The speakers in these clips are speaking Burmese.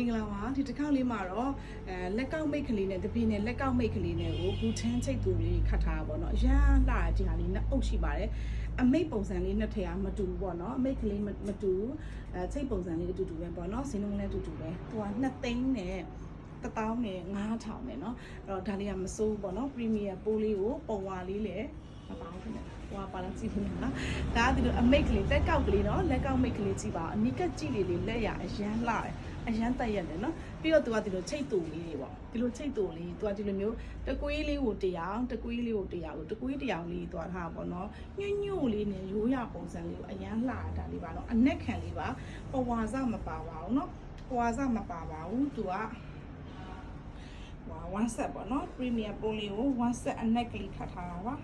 င်္ဂလာပါဒီတစ်ခေါက်လေးမှာတော့အဲလက်ကောက်မိတ်ကလေးနဲ့တပင်းနဲ့လက်ကောက်မိတ်ကလေးနဲ့ကိုဘူထန်းချိတ်သူလေးခတ်ထားတာပေါ့နော်အရန်လာဒီဟာလေးနဲ့အုပ်ရှိပါတယ်အမိတ်ပုံစံလေးနှစ်ထည်ကမတူဘူးပေါ့နော်အမိတ်ကလေးမမတူဘူးအဲချိတ်ပုံစံလေးအတူတူပဲပေါ့နော်ဈေးနှုန်းလည်းအတူတူပဲဟိုကနှစ်သိန်းနဲ့တစ်တောင်းနဲ့9000နဲ့เนาะအဲ့တော့ဒါလေးကမစိုးဘူးပေါ့နော်ပရီမီယာပိုးလေးကိုပုံဝါလေးလည်းမပါဘူးခင်ဗျဟိုကပါလာကြည့်လို့နော်ဒါကဒီလိုအမိတ်ကလေးလက်ကောက်ကလေးเนาะလက်ကောက်မိတ်ကလေးကြည့်ပါအနိကကြည့်လေးလေးလက်ရအရန်လာတယ် အရန်တက်ရက်တယ်နော်ပြီးတော့သူကဒီလိုချိတ်တူလေးတွေပေါ့ဒီလိုချိတ်တူလေးသူကဒီလိုမျိုးတကွေးလေးကိုတရားတကွေးလေးကိုတရားကိုတကွေးတရားလေးသူကထားပေါ့နော်ညွန့်ညွန့်လေးနဲ့ရိုးရပုံစံလေးကိုအရန်လှတာလေးပါနော်အနက်ခံလေးပါပဝါစမပါပါဘူးနော်ပဝါစမပါပါဘူးသူကဝါ WhatsApp ပေါ့နော် Premium ပုံလေးကို WhatsApp အနက်ကလေးခတ်ထားတာပါ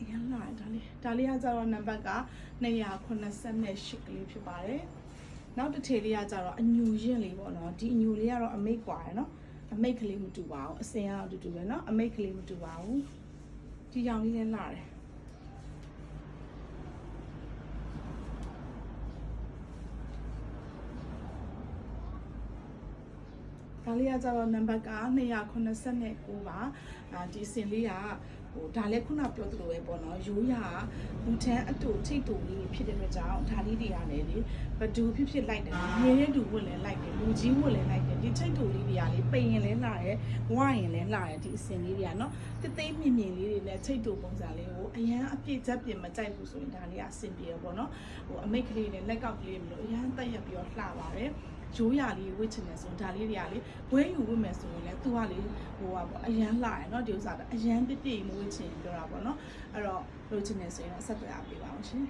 အရင်လာဒါလေးဒါလေးကကြတော့နံပါတ်က288ကလေးဖြစ်ပါတယ်နောက်တစ်ထည်လေးကကြတော့အညူရင်လေးပေါ့နော်ဒီအညူလေးကတော့အမိတ်กว่าရယ်နော်အမိတ်ကလေးမတူပါဘူးအစင်ကတော့အတူတူပဲနော်အမိတ်ကလေးမတူပါဘူးဒီရောင်လေးလည်းလာတယ် ဒါလေးကကြတော့နံပါတ်က289ပါအာဒီအစင်လေးကဟိုဒါလည်းခုနပြောသလိုပဲပေါ့နော်ရိုးရာဘူထန်အတူထိတ်တူလေးဖြစ်တဲ့အတွက်ကြောင့်ဒါလေးတွေကလည်းလေဘဒူဖြစ်ဖြစ်လိုက်တယ်ငယ်ရဲတူဝတ်လည်းလိုက်တယ်လူကြီးဝတ်လည်းလိုက်တယ်ဒီထိတ်တူလေးတွေကလေပိန်ရင်လည်းလာတယ်ဝရင်လည်းလာတယ်ဒီအစင်လေးတွေကနော်တိတ်သိမ်းမြင်မြင်လေးတွေနဲ့ထိတ်တူပုံစံလေးကိုအရန်အပြည့်ချက်ပြင်မကြိုက်ဘူးဆိုရင်ဒါလေးကအဆင်ပြေရပေါ့နော်ဟိုအမိတ်ကလေးနဲ့လက်ကောက်ကလေးမျိုးအရန်တက်ရက်ပြီးတော့လှပါတယ် ရိုးရလေးဝစ်ချင်တယ်ဆိုရင်ဒါလေးတွေကလေဝဲယူဝစ်မယ်ဆိုရင်လည်းသူကလေဟိုကပေါ့အရန်လာရယ်နော်ဒီဥစ္စာကအရန်ပြပြမဝစ်ချင်ပြောတာပေါ့နော်အဲ့တော့လိုချင်တယ်ဆိုရင်တော့ဆက်သွယ်ပေးပါအောင်ရှင်